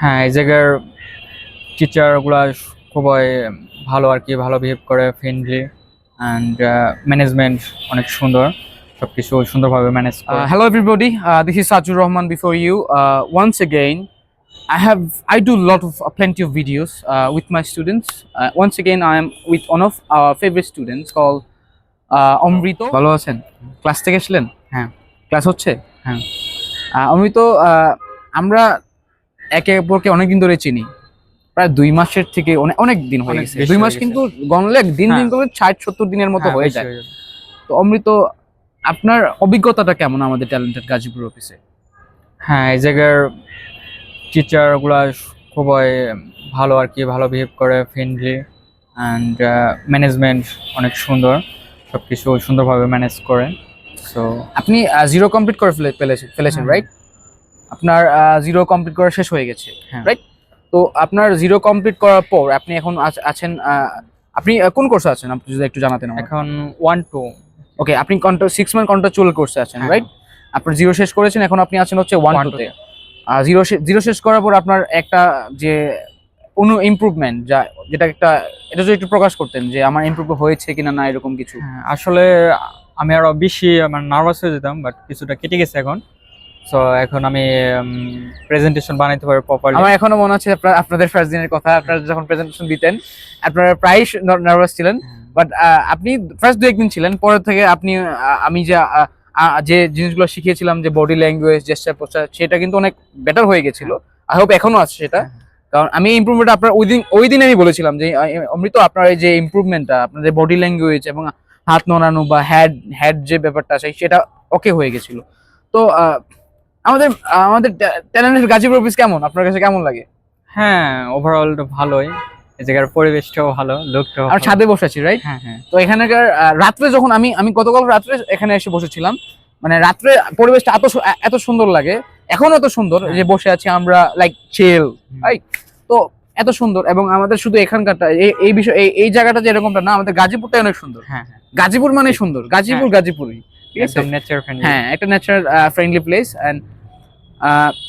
হ্যাঁ এই জায়গার টিচারগুলো খুবই ভালো আর কি ভালো বিহেভ করে ফ্রেন্ডলি অ্যান্ড ম্যানেজমেন্ট অনেক সুন্দর সব কিছু সুন্দরভাবে manage hello everybody this is Sajur Rahman before you once again I have I do lot of plenty of videos with my students once again I am with one of our favourite students call Amrit ভালো আছেন? Class থেকে আসলেন হ্যাঁ। Class হচ্ছে? হ্যাঁ। অমৃত আমরা একে অপরকে অনেকদিন ধরে চিনি। প্রায় দুই মাসের থেকে অনেক অনেক দিন হয়ে গেছে। দুই মাস কিন্তু গণলে দিন দিন হ্যাঁ। করে ষাট সত্তর দিনের মতো হ্যাঁ, হয়ে যায়। তো অমৃত আপনার অভিজ্ঞতাটা কেমন আমাদের ট্যালেন্টেড গাজীপুর অফিসে? হ্যাঁ এই জায়গার টিচারগুলো খুবই ভালো আর কি ভালো বিহেভ করে ফ্রেন্ডলি অ্যান্ড ম্যানেজমেন্ট অনেক সুন্দর। সবকিছু সুন্দরভাবে ম্যানেজ করে। সো আপনি জিরো কমপ্লিট করে ফেলে ফেলেছেন ফেলেছেন হ্যাঁ। রাইট আপনার জিরো কমপ্লিট করা শেষ হয়ে গেছে হ্যাঁ। রাইট তো আপনার জিরো কমপ্লিট করার পর আপনি এখন আছেন আপনি কোন কোর্সে আছেন? আপনি যদি একটু জানাতেন এখন ওয়ান টু ওকে আপনি সিক্স মান্থ কন্ট্রাকচুয়াল কোর্সে আছেন হ্যাঁ। রাইট আপনার জিরো শেষ করেছেন এখন আপনি আছেন হচ্ছে ওয়ান টুতে জিরো জিরো শেষ করার পর আপনার একটা যে অনু ইমপ্রুভমেন্ট যা যেটা একটা এটা যদি একটু প্রকাশ করতেন যে আমার ইমপ্রুভ হয়েছে কিনা না এরকম কিছু। হ্যাঁ, আসলে আমি আরও বেশি আমার নার্ভাস হয়ে যেতাম বাট কিছুটা কেটে গেছে এখন। সো এখন আমি প্রেজেন্টেশন বানাইতে পারি প্রপারলি আমার এখনও মনে আছে আপনার- আপনাদের ফার্স্ট দিনের কথা আপনারা যখন প্রেজেন্টেশন দিতেন আপনারা প্রায় নার্ভাস ছিলেন। বাট আপনি ফার্স্ট দু একদিন ছিলেন পরে থেকে আপনি আমি যে যে জিনিসগুলো শিখিয়েছিলাম যে বডি ল্যাঙ্গুয়েজ জেস্টার পোস্টার সেটা কিন্তু অনেক বেটার হয়ে গেছিল। আই হোপ এখনও আছে সেটা। কারণ আমি ইমপ্রুভমেন্ট আপনার ওই দিন ওই দিন আমি বলেছিলাম যে অমৃত আপনার এই যে ইমপ্রুভমেন্টটা আপনাদের বডি ল্যাঙ্গুয়েজ এবং হাত নড়ানো বা হ্যাড হ্যাড যে ব্যাপারটা আছে সেটা ওকে হয়ে গেছিল। তো আমাদের আমাদের ট্যালেন্টের গাজীপুর অফিস কেমন? আপনার কাছে কেমন লাগে? হ্যাঁ ওভারঅল ভালোই। এই জায়গার পরিবেশটাও ভালো লোকটাও আর ছাদে বসে আছি রাইট হ্যাঁ হ্যাঁ। তো এখানকার রাত্রে যখন আমি আমি গতকাল রাত্রে এখানে এসে বসেছিলাম মানে রাত্রে পরিবেশটা এত এত সুন্দর লাগে। এখনও এত সুন্দর হ্যাঁ। যে বসে আছি আমরা লাইক চেল রাইট তো এত সুন্দর এবং আমাদের শুধু এখানকারটা এই এই বিষয় এই জায়গাটা যে এরকমটা না আমাদের গাজীপুরটা অনেক সুন্দর। হ্যাঁ হ্যাঁ। গাজীপুর মানে সুন্দর। গাজীপুর গাজীপুরই। ঠিক আছে হ্যাঁ একটা ন্যাচারাল ফ্রেন্ডলি প্লেস অ্যান্ড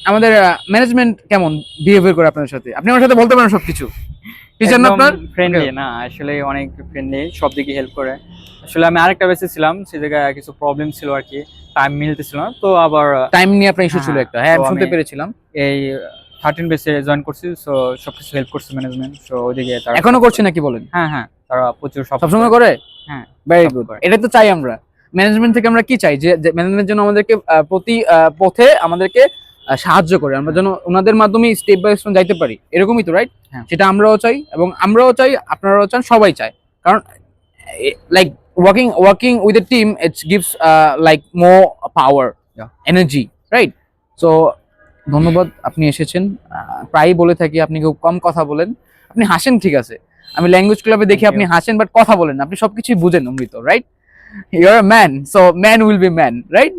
আমাদের ম্যানেজমেন্ট কেমন বিহেভিয়ার করে আপনাদের সাথে? আপনি আমার সাথে বলতে পারেন সবকিছু। টিচার না আপনার? ফ্রেন্ডলি না আসলে অনেক ফ্রেন্ডলি সব দিকে হেল্প করে। আসলে আমি আরেকটা বেসে ছিলাম সেই জায়গায় কিছু প্রবলেম ছিল আর কি টাইম মিলতেছিল না। তো আবার টাইম নিয়ে আপনার ইস্যু ছিল হ্যাঁ, একটা হ্যাঁ শুনতে পেরেছিলাম। এই থার্টিন বেসে জয়েন করছি সো সবকিছু হেল্প করছে ম্যানেজমেন্ট সো ওইদিকে তারা এখনও করছে নাকি বলেন? হ্যাঁ হ্যাঁ তারা প্রচুর সব সবসময় করে? হ্যাঁ, ভেরি গুড করে। এটা তো চাই আমরা। ম্যানেজমেন্ট থেকে আমরা কি চাই? যে ম্যানেজমেন্ট যেন আমাদেরকে প্রতি পথে আমাদেরকে সাহায্য করে। আমরা যেন ওনাদের মাধ্যমে স্টেপ বাই স্টেপ যাইতে পারি। এরকমই তো রাইট হ্যাঁ। সেটা আমরাও চাই এবং আমরাও চাই আপনারাও চান সবাই চায়। কারণ like working working with a team it's gives like more power energy right so ধন্যবাদ আপনি এসেছেন। প্রায়ই বলে থাকি আপনি খুব কম কথা বলেন। আপনি হাসেন ঠিক আছে। আমি ল্যাঙ্গুয়েজ ক্লাবে দেখি আপনি হাসেন বাট কথা বলেন না। আপনি সবকিছুই বুঝেন Amrit right your a man so man will be man right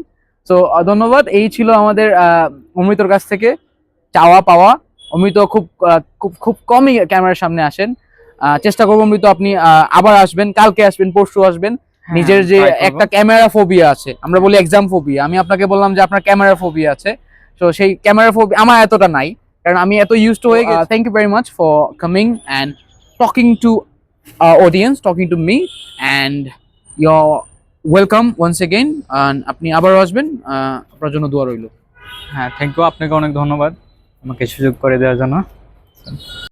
so ধন্যবাদ। এই ছিল আমাদের অমৃতর কাছ থেকে চাওয়া পাওয়া। অমৃত খুব খুব খুব কমই ক্যামেরার সামনে আসেন। চেষ্টা করব অমৃত আপনি আবার আসবেন কালকে আসবেন পরশু আসবেন। হ্যাঁ, নিজের যে একটা ক্যামেরা ফোবিয়া আছে আমরা বলি এক্সাম ফোবিয়া আমি আপনাকে বললাম যে আপনার ক্যামেরা ফোবিয়া আছে তো সেই ক্যামেরা ফোবিয়া আমার এতটা নাই কারণ আমি এত ইউজ টু হয়ে গেছি। Thank you very much for coming and talking to audience talking to me and your welcome once again আপনি আবারও আসবেন আপনার জন্য দোয়া রইল। হ্যাঁ থ্যাংক ইউ আপনাকে অনেক ধন্যবাদ। আমাকে সুযোগ করে দেওয়ার জন্য।